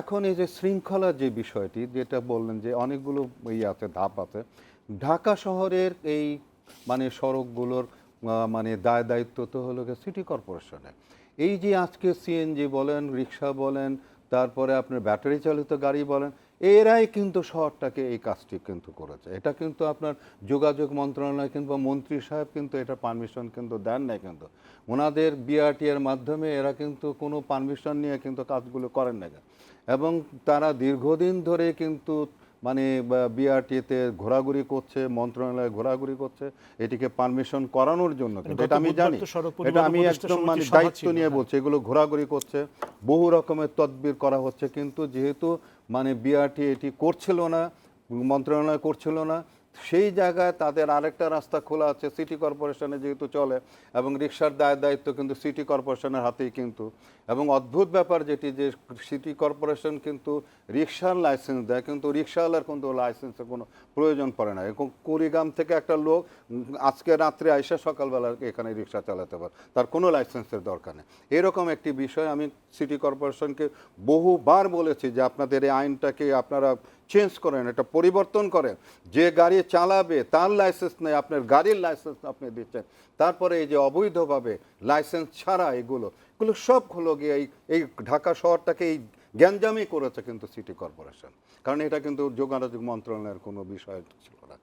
এখন এই যে শৃঙ্খলার যে বিষয়টি, যেটা বললেন যে অনেকগুলো ই আছে, ধাপ আছে, ঢাকা শহরের এই মানে সড়কগুলোর মানে দায় দায়িত্ব তো হলো সিটি কর্পোরেশনের এই যে আজকে সিএনজি বলেন, রিক্সা বলেন তারপরে আপনার ব্যাটারি চালিত গাড়ি বলেন, এরাই কিন্তু শহরটাকে এই কাজটি কিন্তু করেছে। এটা কিন্তু আপনার যোগাযোগ মন্ত্রণালয় কিংবা মন্ত্রী সাহেব কিন্তু এটা পারমিশন কিন্তু দেন নাই কিন্তু। ওনাদের বিআরটি এর মাধ্যমে এরা কিন্তু কোনো পারমিশন নিয়ে কিন্তু কাজগুলো করেন না এবং তারা দীর্ঘদিন ধরে কিন্তু মানে বিআরটিতে ঘোরাঘুরি করছে মন্ত্রণালয়ে ঘোরাঘুরি করছে এটিকে পারমিশন করানোর জন্য এটা আমি জানি এটা আমি একদম মানে দায়িত্ব নিয়ে। বলছি এগুলো ঘোরাঘুরি করছে বহু রকমের তদবির করা হচ্ছে কিন্তু যেহেতু মানে বিআরটি এটি করছিল না মন্ত্রণালয় করছিল না সেই জায়গায় তাদের আরেকটা রাস্তা খোলা আছে সিটি কর্পোরেশনে যেহেতু চলে, এবং রিক্সার দায় দায়িত্ব কিন্তু সিটি কর্পোরেশনের হাতেই কিন্তু। এবং অদ্ভুত ব্যাপার যেটি যে সিটি কর্পোরেশন কিন্তু রিক্সার লাইসেন্স দেয়, কিন্তু রিক্সাওয়ালার কিন্তু লাইসেন্সের কোনো প্রয়োজন পড়ে না। এবং কুড়িগ্রাম থেকে একটা লোক আজকে রাত্রে আইসা সকালবেলা এখানে রিক্সা চালাতে পারে, তার কোনো লাইসেন্সের দরকার নেই। এরকম একটি বিষয় আমি সিটি কর্পোরেশনকে বহুবার বলেছি যে আপনাদের এই আইনটাকে আপনারা চেঞ্জ করেন এটা পরিবর্তন করেন। যে গাড়ি চালাবে, তার লাইসেন্স নেই, আপনার গাড়ির লাইসেন্স আপনি দিচ্ছেন। তারপরে এই যে অবৈধভাবে লাইসেন্স ছাড়া এগুলো এগুলো সব হলো গিয়ে এই এই ঢাকা শহরটাকে এই গ্যাঞ্জামই করেছে কিন্তু সিটি কর্পোরেশন কারণ এটা কিন্তু যোগাযোগ মন্ত্রণালয়ের কোনো বিষয় ছিল না।